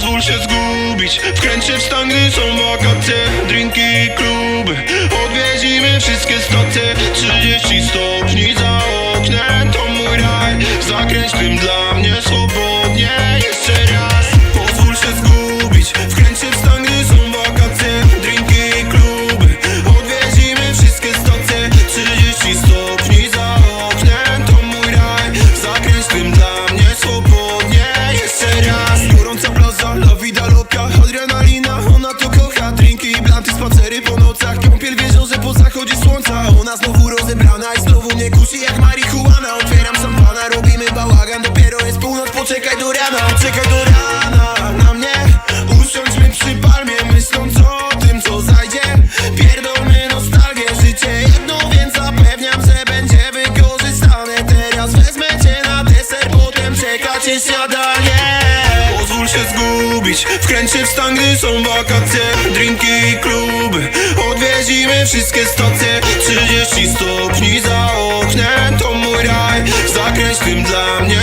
Pozwól się zgubić. Wkręć się w stan, gdy są wakacje Drinki i kluby. Odwiedzimy wszystkie stacje. 30 stopni za oknem To mój raj. Zakręć tym dla mnie swobodnie Jeszcze raz znowu nie kusi jak marihuana. Otwieram szampana, robimy bałagan. Dopiero jest północ, poczekaj do rana. Poczekaj do rana na mnie. Usiądźmy przy palmie Myśląc o tym, co zajdzie. Pierdolmy nostalgię Życie jedno, więc zapewniam, że będzie wykorzystane. Teraz wezmę cię na deser Potem czeka cię śniadanie. Pozwól się zgubić Wkręć się w stan, gdy są wakacje. Drinki i kluby Odwiedzimy wszystkie stacje. 30 stopni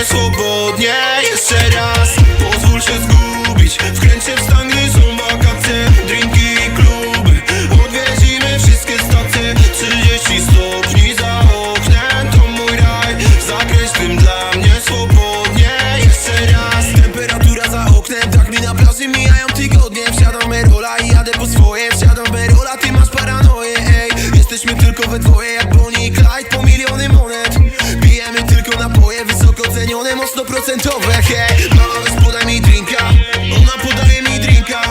swobodnie Jeszcze raz. Pozwól się zgubić Wkręć się w stan, gdy są wakacje. Drinki i kluby Odwiedzimy wszystkie stacje. 30 stopni za oknem To mój raj. Zakręć tym dla mnie swobodnie Jeszcze raz. Temperatura za oknem Tak mi na plaży mijają tygodnie. Wsiadam rola i jadę po swoje. Wsiadam rola, ty masz paranoję Ej, jesteśmy tylko we dwoje cenione, mocno procentowe Hej, mama podaj mi drinka Ona podaje mi drinka.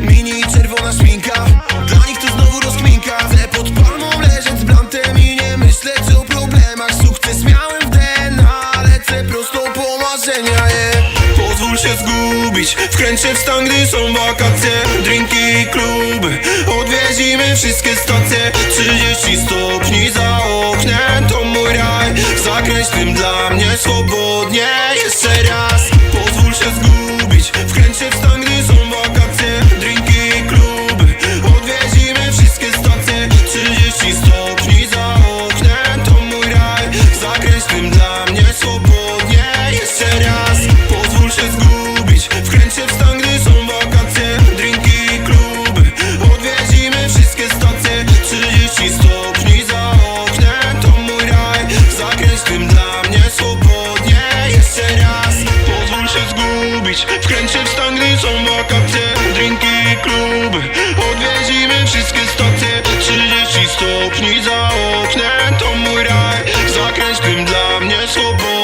Mini czerwona szminka Dla nich to znowu rozkminka. Chcę pod palmą leżeć z blantem I nie myśleć o problemach. Sukces miałem w DNA Lecę prosto po marzenia yeah. Pozwól się zgubić Wkręć się w stan, gdy są wakacje. Drinki i kluby Odwiedzimy wszystkie stacje. 30 stopni za oknem To mój raj Zakręć tym dla mnie swobodnie Jeszcze raz zgubić Wkręć się w stan, są wakacje. Drinki i kluby. Odwiedzimy wszystkie stacje. 30 stopni za oknem To mój raj. Zakręć tym dla mnie swobodnie